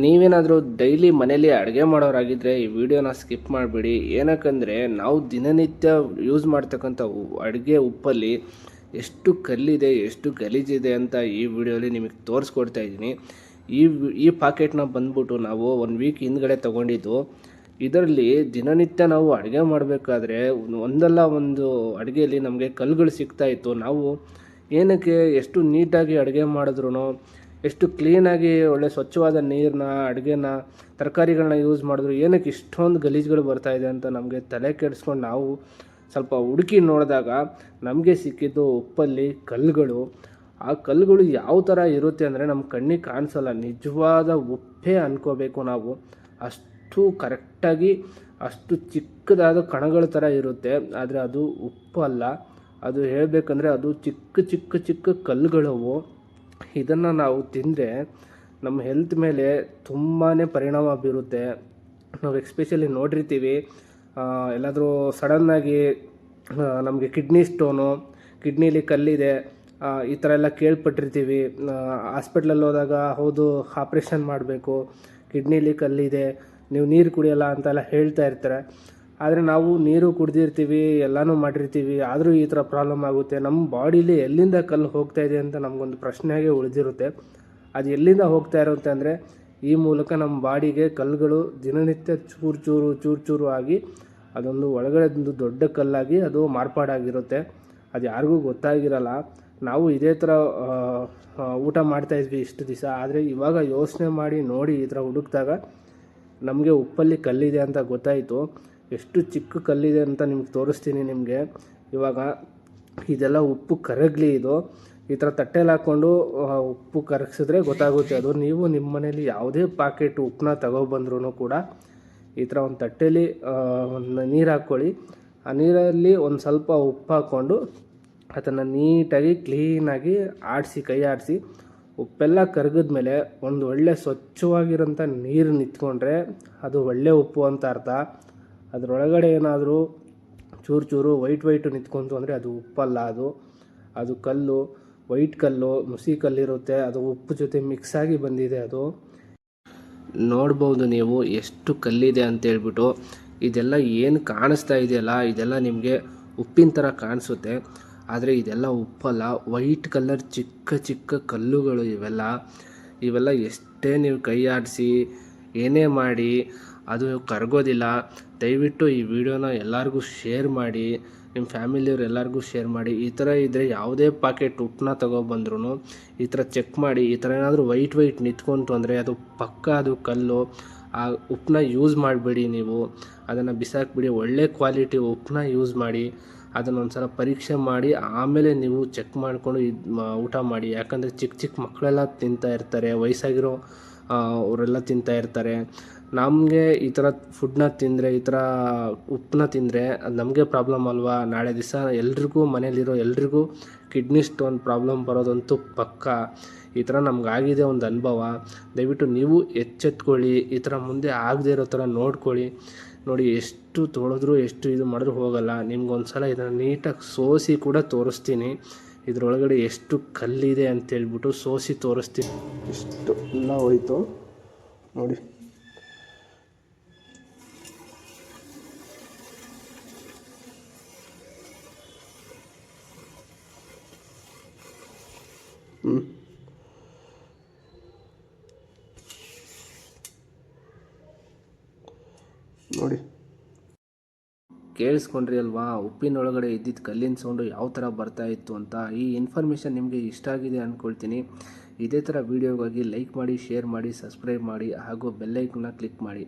ನೀವೇನಾದರೂ ಡೈಲಿ ಮನೇಲಿ ಅಡುಗೆ ಮಾಡೋರಾಗಿದ್ದರೆ ಈ ವಿಡಿಯೋನ ಸ್ಕಿಪ್ ಮಾಡಿಬಿಡಿ. ಏನಕ್ಕಂದರೆ ನಾವು ದಿನನಿತ್ಯ ಯೂಸ್ ಮಾಡ್ತಕ್ಕಂಥ ಅಡುಗೆ ಉಪ್ಪಲ್ಲಿ ಎಷ್ಟು ಕಲ್ಲಿದೆ, ಎಷ್ಟು ಗಲೀಜಿದೆ ಅಂತ ಈ ವಿಡಿಯೋಲಿ ನಿಮಗೆ ತೋರಿಸ್ಕೊಡ್ತಾ ಇದ್ದೀನಿ. ಈ ಈ ಪಾಕೆಟ್ನ ಬಂದ್ಬಿಟ್ಟು ನಾವು ಒಂದು ವೀಕ್ ಹಿಂದ್ಗಡೆ ತೊಗೊಂಡಿದ್ದು. ಇದರಲ್ಲಿ ದಿನನಿತ್ಯ ನಾವು ಅಡುಗೆ ಮಾಡಬೇಕಾದ್ರೆ ಒಂದಲ್ಲ ಒಂದು ಅಡುಗೆಯಲ್ಲಿ ನಮಗೆ ಕಲ್ಲುಗಳು ಸಿಗ್ತಾಯಿತ್ತು ನಾವು ಏನಕ್ಕೆ ಎಷ್ಟು ನೀಟಾಗಿ ಅಡುಗೆ ಮಾಡಿದ್ರು ಎಷ್ಟು ಕ್ಲೀನಾಗಿ ಒಳ್ಳೆ ಸ್ವಚ್ಛವಾದ ನೀರನ್ನ ಅಡುಗೆನ ತರಕಾರಿಗಳನ್ನ ಯೂಸ್ ಮಾಡಿದ್ರು, ಏನಕ್ಕೆ ಇಷ್ಟೊಂದು ಗಲೀಜುಗಳು ಬರ್ತಾ ಇದೆ ಅಂತ ನಮಗೆ ತಲೆ ಕೆಡಿಸ್ಕೊಂಡು ನಾವು ಸ್ವಲ್ಪ ಹುಡುಕಿ ನೋಡಿದಾಗ ನಮಗೆ ಸಿಕ್ಕಿದ್ದು ಉಪ್ಪಲ್ಲಿ ಕಲ್ಲುಗಳು. ಆ ಕಲ್ಲುಗಳು ಯಾವ ಥರ ಇರುತ್ತೆ ಅಂದರೆ ನಮ್ಮ ಕಣ್ಣಿಗೆ ಕಾಣಿಸಲ್ಲ. ನಿಜವಾದ ಉಪ್ಪೇ ಅನ್ಕೋಬೇಕು ನಾವು. ಅಷ್ಟು ಕರೆಕ್ಟಾಗಿ ಅಷ್ಟು ಚಿಕ್ಕದಾದ ಕಣಗಳ ಥರ ಇರುತ್ತೆ. ಆದರೆ ಅದು ಉಪ್ಪಲ್ಲ. ಅದು ಹೇಳಬೇಕಂದ್ರೆ ಅದು ಚಿಕ್ಕ ಚಿಕ್ಕ ಚಿಕ್ಕ ಕಲ್ಲುಗಳವು. ಇದನ್ನು ನಾವು ತಿಂದರೆ ನಮ್ಮ ಹೆಲ್ತ್ ಮೇಲೆ ತುಂಬಾ ಪರಿಣಾಮ ಬೀರುತ್ತೆ. ನಾವು ಎಕ್ಸ್ಪೆಷಲಿ ನೋಡಿರ್ತೀವಿ ಎಲ್ಲಾದರೂ ಸಡನ್ನಾಗಿ ನಮಗೆ ಕಿಡ್ನಿ ಸ್ಟೋನು ಕಿಡ್ನಿಲಿ ಕಲ್ಲಿದೆ ಈ ಥರ ಎಲ್ಲ ಕೇಳ್ಪಟ್ಟಿರ್ತೀವಿ. ಹಾಸ್ಪಿಟ್ಲಲ್ಲಿ ಹೋದಾಗ ಹೌದು ಆಪ್ರೇಷನ್ ಮಾಡಬೇಕು ಕಿಡ್ನಿಲಿ ಕಲ್ಲಿದೆ, ನೀವು ನೀರು ಕುಡಿಯಲ್ಲ ಅಂತೆಲ್ಲ ಹೇಳ್ತಾ ಇರ್ತಾರೆ. ಆದರೆ ನಾವು ನೀರು ಕುಡ್ದಿರ್ತೀವಿ, ಎಲ್ಲನೂ ಮಾಡಿರ್ತೀವಿ, ಆದರೂ ಈ ಥರ ಪ್ರಾಬ್ಲಮ್ ಆಗುತ್ತೆ. ನಮ್ಮ ಬಾಡೀಲಿ ಎಲ್ಲಿಂದ ಕಲ್ಲು ಹೋಗ್ತಾ ಇದೆ ಅಂತ ನಮಗೊಂದು ಪ್ರಶ್ನೆಗೆ ಉಳಿದಿರುತ್ತೆ. ಅದು ಎಲ್ಲಿಂದ ಹೋಗ್ತಾ ಇರುತ್ತೆ ಅಂದರೆ, ಈ ಮೂಲಕ ನಮ್ಮ ಬಾಡಿಗೆ ಕಲ್ಲುಗಳು ದಿನನಿತ್ಯ ಚೂರು ಚೂರು ಚೂರು ಚೂರು ಆಗಿ, ಅದೊಂದು ಒಳಗಡೆ ಒಂದು ದೊಡ್ಡ ಕಲ್ಲಾಗಿ ಅದು ಮಾರ್ಪಾಡಾಗಿರುತ್ತೆ. ಅದು ಯಾರಿಗೂ ಗೊತ್ತಾಗಿರಲ್ಲ. ನಾವು ಇದೇ ಥರ ಊಟ ಮಾಡ್ತಾ ಇದ್ವಿ ಇಷ್ಟು ದಿವಸ. ಆದರೆ ಇವಾಗ ಯೋಚನೆ ಮಾಡಿ ನೋಡಿ ಈ ಥರ ಹುಡುಕ್ದಾಗ ನಮಗೆ ಉಪ್ಪಲ್ಲಿ ಕಲ್ಲಿದೆ ಅಂತ ಗೊತ್ತಾಯಿತು. ಎಷ್ಟು ಚಿಕ್ಕ ಕಲ್ಲಿದೆ ಅಂತ ನಿಮ್ಗೆ ತೋರಿಸ್ತೀನಿ ನಿಮಗೆ. ಇವಾಗ ಇದೆಲ್ಲ ಉಪ್ಪು ಕರಗಲಿ ಇದು. ಈ ಥರ ತಟ್ಟೆಲಿ ಹಾಕ್ಕೊಂಡು ಉಪ್ಪು ಕರಗಿಸಿದ್ರೆ ಗೊತ್ತಾಗುತ್ತೆ ಅದು. ನೀವು ನಿಮ್ಮ ಮನೇಲಿ ಯಾವುದೇ ಪಾಕೆಟ್ ಉಪ್ಪನ್ನ ತಗೊಬಂದ್ರೂ ಕೂಡ ಈ ಥರ ಒಂದು ತಟ್ಟೆಲಿ ಒಂದು ನೀರು ಹಾಕ್ಕೊಳ್ಳಿ. ಆ ನೀರಲ್ಲಿ ಒಂದು ಸ್ವಲ್ಪ ಉಪ್ಪು ಹಾಕ್ಕೊಂಡು ಅದನ್ನು ನೀಟಾಗಿ ಕ್ಲೀನಾಗಿ ಆಡಿಸಿ, ಕೈ ಆಡಿಸಿ, ಉಪ್ಪೆಲ್ಲ ಕರಗಿದ್ಮೇಲೆ ಒಂದು ಒಳ್ಳೆ ಸ್ವಚ್ಛವಾಗಿರೋಂಥ ನೀರು ನಿಂತ್ಕೊಂಡ್ರೆ ಅದು ಒಳ್ಳೆ ಉಪ್ಪು ಅಂತ ಅರ್ಥ. ಅದರೊಳಗಡೆ ಏನಾದರೂ ಚೂರು ಚೂರು ವೈಟ್ ವೈಟು ನಿಂತ್ಕೊಂತು ಅಂದರೆ ಅದು ಉಪ್ಪಲ್ಲ ಅದು. ಅದು ಕಲ್ಲು, ವೈಟ್ ಕಲ್ಲು, ನುಸಿ ಕಲ್ಲಿರುತ್ತೆ, ಅದು ಉಪ್ಪು ಜೊತೆ ಮಿಕ್ಸ್ ಆಗಿ ಬಂದಿದೆ ಅದು. ನೋಡ್ಬೋದು ನೀವು ಎಷ್ಟು ಕಲ್ಲಿದೆ ಅಂತೇಳ್ಬಿಟ್ಟು. ಇದೆಲ್ಲ ಏನು ಕಾಣಿಸ್ತಾ ಇದೆಯಲ್ಲ, ಇದೆಲ್ಲ ನಿಮಗೆ ಉಪ್ಪಿನ ಥರ ಕಾಣಿಸುತ್ತೆ. ಆದರೆ ಇದೆಲ್ಲ ಉಪ್ಪಲ್ಲ, ವೈಟ್ ಕಲರ್ ಚಿಕ್ಕ ಚಿಕ್ಕ ಕಲ್ಲುಗಳು ಇವೆಲ್ಲ. ಇವೆಲ್ಲ ಎಷ್ಟೇ ನೀವು ಕೈ ಆಡಿಸಿ, ಏನೇ ಮಾಡಿ ಅದು ಕರಗೋದಿಲ್ಲ. ದಯವಿಟ್ಟು ಈ ವಿಡಿಯೋನ ಎಲ್ಲರಿಗೂ ಶೇರ್ ಮಾಡಿ ನಿಮ್ಮ ಫ್ಯಾಮಿಲಿಯವ್ರು ಎಲ್ಲರಿಗೂ ಶೇರ್ ಮಾಡಿ. ಈ ಥರ ಇದ್ದರೆ ಯಾವುದೇ ಪಾಕೆಟ್ ಉಪ್ಪನ್ನ ತಗೊಬಂದ್ರೂ ಈ ಥರ ಚೆಕ್ ಮಾಡಿ. ಈ ಥರ ಏನಾದರೂ ವೈಟ್ ವೈಟ್ ನಿಂತ್ಕೊಂತು ಅಂದರೆ ಅದು ಪಕ್ಕ ಅದು ಕಲ್ಲು, ಆ ಉಪ್ಪನ್ನ ಯೂಸ್ ಮಾಡಬೇಡಿ ನೀವು. ಅದನ್ನು ಬಿಸಾಕ್ಬಿಡಿ. ಒಳ್ಳೆ ಕ್ವಾಲಿಟಿ ಉಪ್ಪನ್ನ ಯೂಸ್ ಮಾಡಿ, ಅದನ್ನು ಒಂದ್ಸಲ ಪರೀಕ್ಷೆ ಮಾಡಿ, ಆಮೇಲೆ ನೀವು ಚೆಕ್ ಮಾಡಿಕೊಂಡು ಇದು ಊಟ ಮಾಡಿ. ಯಾಕಂದರೆ ಚಿಕ್ಕ ಚಿಕ್ಕ ಮಕ್ಕಳೆಲ್ಲ ತಿಂತಾ ಇರ್ತಾರೆ, ವಯಸ್ಸಾಗಿರೋ ಅವರೆಲ್ಲ ತಿಂತಾ ಇರ್ತಾರೆ. ನಮಗೆ ಈ ಥರ ಫುಡ್ನ ತಿಂದರೆ, ಈ ಥರ ಉಪ್ಪನ್ನ ತಿಂದರೆ ಅದು ನಮಗೆ ಪ್ರಾಬ್ಲಮ್ ಅಲ್ವಾ? ನಾಳೆ ದಿವಸ ಎಲ್ರಿಗೂ ಮನೇಲಿರೋ ಎಲ್ರಿಗೂ ಕಿಡ್ನಿ ಸ್ಟೋನ್ ಪ್ರಾಬ್ಲಮ್ ಬರೋದಂತೂ ಪಕ್ಕ. ಈ ಥರ ನಮಗಾಗಿದೆ ಒಂದು ಅನುಭವ. ದಯವಿಟ್ಟು ನೀವು ಎಚ್ಚೆತ್ಕೊಳ್ಳಿ, ಈ ಥರ ಮುಂದೆ ಆಗದೆ ಇರೋ ಥರ ನೋಡ್ಕೊಳ್ಳಿ. ನೋಡಿ, ಎಷ್ಟು ತೊಳೆದ್ರೂ, ಎಷ್ಟು ಇದು ಮಾಡಿದ್ರು ಹೋಗಲ್ಲ. ನಿಮ್ಗೊಂದು ಸಲ ಇದನ್ನು ನೀಟಾಗಿ ಸೋಸಿ ಕೂಡ ತೋರಿಸ್ತೀನಿ. ಇದರೊಳಗಡೆ ಎಷ್ಟು ಕಲ್ಲಿದೆ ಅಂತೇಳ್ಬಿಟ್ಟು ಸೋಸಿ ತೋರಿಸ್ತೀನಿ. ಇಷ್ಟು ಎಲ್ಲ ಹೋಯ್ತು. ನೋಡಿ. ಹ್ಞೂ ನೋಡಿ. ಕೇಳಿಸ್ಕೊಂಡ್ರಿ ಅಲ್ವಾ? ಉಪ್ಪಿನೊಳಗಡೆ ಇದ್ದಿದ್ದ ಕಲ್ಲಿನ ಸೌಂಡು ಯಾವ ಥರ ಬರ್ತಾ ಇತ್ತು ಅಂತ ಈ ಇನ್ಫಾರ್ಮೇಷನ್ ನಿಮಗೆ ಇಷ್ಟ ಆಗಿದೆ ಅಂದ್ಕೊಳ್ತೀನಿ ಇದೇ ಥರ ವೀಡಿಯೋಗಾಗಿ ಲೈಕ್ ಮಾಡಿ ಶೇರ್ ಮಾಡಿ ಸಬ್ಸ್ಕ್ರೈಬ್ ಮಾಡಿ, ಹಾಗೂ ಬೆಲ್ಲೈಕನ್ನ ಕ್ಲಿಕ್ ಮಾಡಿ.